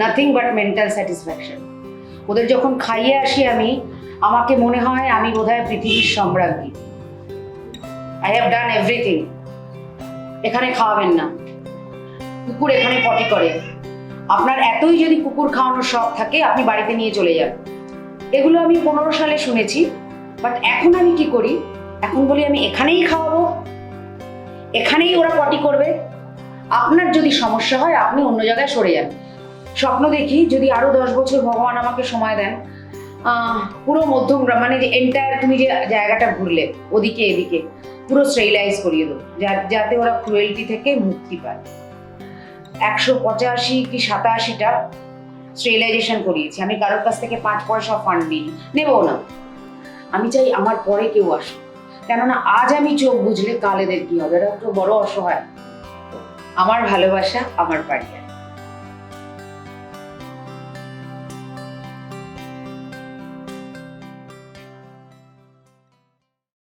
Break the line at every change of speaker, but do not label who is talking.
Nothing but mental satisfaction ওদের যখন খাইয়ে আসি আমি, আমাকে মনে হয় আমি বোধহয় পৃথিবীর সম্রাজ্ঞী আই হ্যাভ ডান এভরিথিং এখানে খাওয়াবেন না। কুকুর এখানে পটি করে। আপনার এতই যদি কুকুর খাওয়ানোর শখ থাকে, আপনি বাড়িতে নিয়ে চলে যান। এগুলো আমি পনেরো সালে শুনেছি বাট এখন আমি কি করি? এখন বলি আমি এখানেই খাওয়াবো। এখানেই ওরা পটি করবে। আপনার যদি সমস্যা হয়, আপনি অন্য জায়গায় সরে যান। স্বপ্ন দেখি যদি আরও দশ বছর ভগবান আমাকে সময় দেন। পুরো মধ্যমগ্রাম মানে যে এন্টায়ার তুমি যে জায়গাটা ঘুরলে, ওদিকে এদিকে, পুরো স্টেরিলাইজ করিয়ে দেবো যাতে ওরা ক্রুয়েলটি থেকে মুক্তি পায়। একশো পঁচাশি কি সাতাশিটা স্টেরিলাইজেশন করিয়েছি। আমি কারোর কাছ থেকে পাঁচ পয়সা ফান্ড নিই নেব না। আমি চাই আমার পরে কেউ আসুক। কেননা আজ আমি চোখ বুঝলে কাল এদের কি হবে? এরা তো বড় অসহায়। আমার ভালোবাসা, আমার বাড়ি